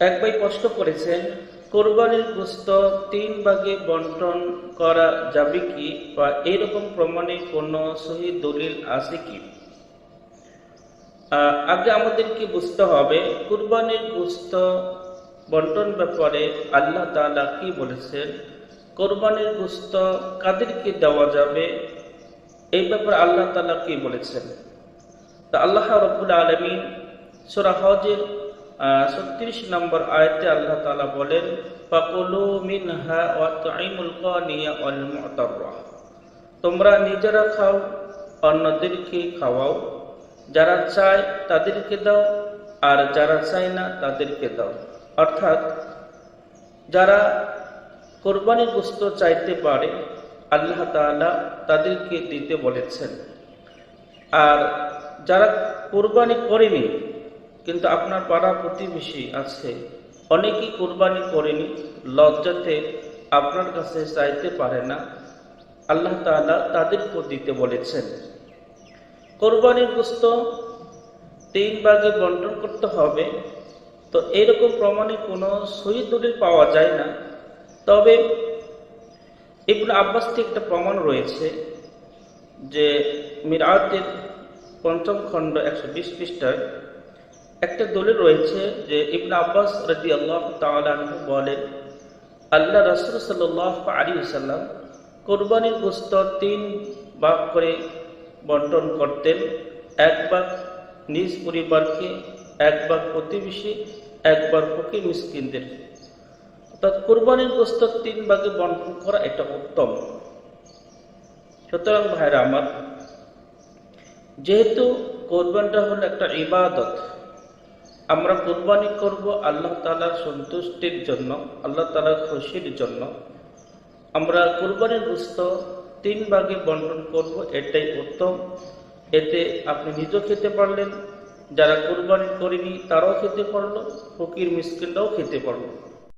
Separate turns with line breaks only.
এক ভাই প্রশ্ন করেছেন, কোরবানির গোস্ত তিন ভাগে বন্টন করা যাবে কি বা এরকম প্রমাণে কোনো সহি দলিল আছে কি? আগে আমাদেরকে বুঝতে হবে, কুরবানির গোস্ত বন্টন ব্যাপারে আল্লাহ তালা কি বলেছেন? কোরবানির গোস্ত কাদেরকে দেওয়া যাবে? এই ব্যাপারে আল্লাহ তালা কি বলেছেন? তা আল্লাহ রব্বুল আলমিন সুরা হজের ছত্রিশ নম্বর আয়তে আল্লাহ তাআলা বলেন, ফাকুলু মিনহা ওয়া তুইমুল কানিয়া তোমরা নিজেরা খাও, অন্যদেরকে খাওয়াও। যারা চায় তাদেরকে দাও, আর যারা চায় না তাদেরকে দাও। অর্থাৎ, যারা কোরবানি গোস্ত চাইতে পারে, আল্লাহ তাআলা তাদেরকে দিতে বলেছেন। আর যারা কোরবানি করেনি কিন্তু আপনার পাড়া প্রতিবেশী আছে। অনেকেই কোরবানি করেনি, লজ্জাতে আপনার কাছে চাইতে পারে না। আল্লাহ তাআলা তাদেরকেও দিতে বলেছেন। কোরবানির গোস্ত তিন ভাগে বন্টন করতে হবে। তো এরকম প্রমাণে কোনো সহি দলিল পাওয়া যায় না। তবে ইবনে আব্বাস থেকে একটা প্রমাণ রয়েছে যে মিরাতের পঞ্চম খণ্ড একশো বিশ পৃষ্ঠায় একটা দলিল রয়েছে যে ইবনে আব্বাস রাজি আল্লাহ তালু বলেন, আল্লাহ রসুল সাল্লাহ আলী সাল্লাম কোরবানির গোস্ত তিন ভাগ করে বন্টন করতেন। এক ভাগ নিজ পরিবারকে, এক ভাগ প্রতিবেশী একবার ফকির মিসকিনদের। অর্থাৎ কোরবানির গোস্ত তিন ভাগে বন্টন করা এটা উত্তম। সুতরাং ভাইরা আমার, যেহেতু কোরবানটা হলো একটা ইবাদত আমরা কোরবানি করব আল্লাহ তালার সন্তুষ্টির জন্য, আল্লাহ তালার খুশির জন্য। আমরা কোরবানির গুস্ত তিন ভাগে বন্টন করব, এটাই উত্তম এতে আপনি নিজেও খেতে পারলেন, যারা কোরবানি করেনি তারাও খেতে পারল, ফকির মিসকিনরাও খেতে পারল।